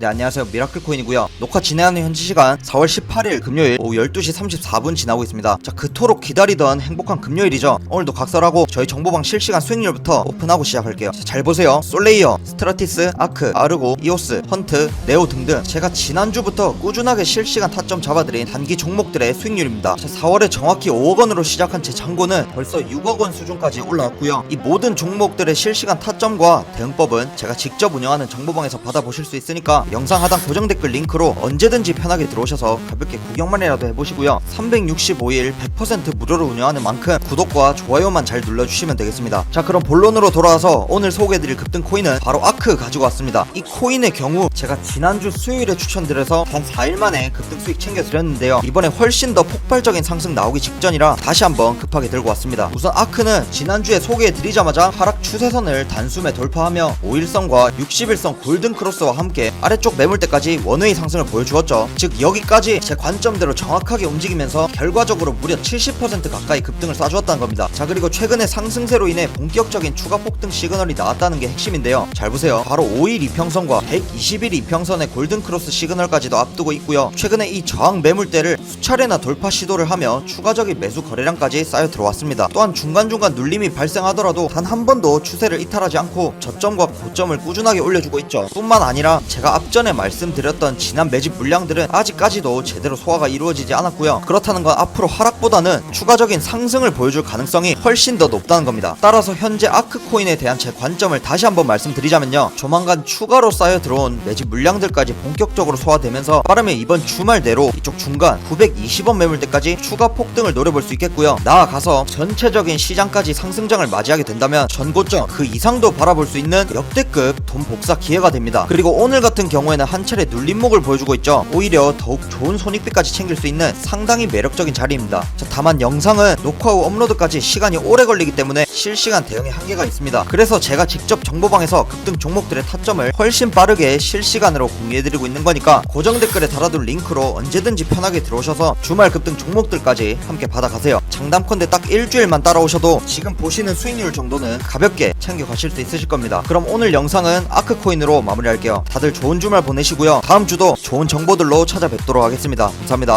네 안녕하세요. 미라클 코인이고요. 녹화 진행하는 현지 시간 4월 18일 금요일 오후 12시 34분 지나고 있습니다. 자 그토록 기다리던 행복한 금요일이죠. 오늘도 각설하고 저희 정보방 실시간 수익률부터 오픈하고 시작할게요. 자, 잘 보세요. 솔레이어, 스트라티스, 아크, 아르고, 이오스, 헌트, 네오 등등 제가 지난주부터 꾸준하게 실시간 타점 잡아드린 단기 종목들의 수익률입니다. 자 4월에 정확히 5억원으로 시작한 제 잔고는 벌써 6억원 수준까지 올라왔고요. 이 모든 종목들의 실시간 타점과 대응법은 제가 직접 운영하는 정보방에서 받아보실 수 있으니까 영상 하단 고정 댓글 링크로 언제든지 편하게 들어오셔서 가볍게 구경만이라도 해보시고요. 365일 100% 무료로 운영하는 만큼 구독과 좋아요만 잘 눌러주시면 되겠습니다. 자 그럼 본론으로 돌아와서 오늘 소개해드릴 급등 코인은 바로 아크 가지고 왔습니다. 이 코인의 경우 제가 지난주 수요일에 추천드려서 단 4일 만에 급등 수익 챙겨드렸는데요. 이번에 훨씬 더 폭발적인 상승 나오기 직전이라 다시 한번 급하게 들고 왔습니다. 우선 아크는 지난주에 소개해드리자마자 하락 추세선을 단숨에 돌파하며 5일선과 60일선 골든 크로스와 함께 아래 쪽 매물대까지 원웨이 상승을 보여주었죠. 즉 여기까지 제 관점대로 정확하게 움직이면서 결과적으로 무려 70% 가까이 급등을 쏴주었다는 겁니다. 자 그리고 최근에 상승세로 인해 본격적인 추가 폭등 시그널이 나왔다는 게 핵심인데요. 잘 보세요. 바로 5일 이평선과 120일 이평선의 골든 크로스 시그널까지도 앞두고 있고요. 최근에 이 저항 매물대를 수차례나 돌파 시도를 하며 추가적인 매수 거래량까지 쌓여 들어왔습니다. 또한 중간중간 눌림이 발생하더라도 단 한 번도 추세를 이탈하지 않고 저점과 고점을 꾸준하게 올려주고 있죠. 뿐만 아니라 제가 앞 전에 말씀드렸던 지난 매집 물량들은 아직까지도 제대로 소화가 이루어지지 않았고요. 그렇다는 건 앞으로 하락보다는 추가적인 상승을 보여줄 가능성이 훨씬 더 높다는 겁니다. 따라서 현재 아크코인에 대한 제 관점을 다시 한번 말씀드리자면요. 조만간 추가로 쌓여 들어온 매집 물량들까지 본격적으로 소화되면서 빠르면 이번 주말 내로 이쪽 중간 920원 매물대까지 추가 폭등을 노려볼 수 있겠고요. 나아가서 전체적인 시장까지 상승장을 맞이하게 된다면 전고점 그 이상도 바라볼 수 있는 역대급 돈 복사 기회가 됩니다. 그리고 오늘 같은 경우 에는 한 차례 눌림목을 보여주고 있죠. 오히려 더욱 좋은 손익비까지 챙길 수 있는 상당히 매력적인 자리입니다. 자, 다만 영상은 녹화 후 업로드까지 시간이 오래 걸리기 때문에 실시간 대응에 한계가 있습니다. 그래서 제가 직접 정보방에서 급등 종목들의 타점을 훨씬 빠르게 실시간으로 공유해드리고 있는 거니까 고정 댓글에 달아둔 링크로 언제든지 편하게 들어오셔서 주말 급등 종목들까지 함께 받아가세요. 장담컨대 딱 일주일만 따라오셔도 지금 보시는 수익률 정도는 가볍게 챙겨가실 수 있으실 겁니다. 그럼 오늘 영상은 아크코인으로 마무리할게요. 다들 좋은 주말 보내시고요. 다음 주도 좋은 정보들로 찾아뵙도록 하겠습니다. 감사합니다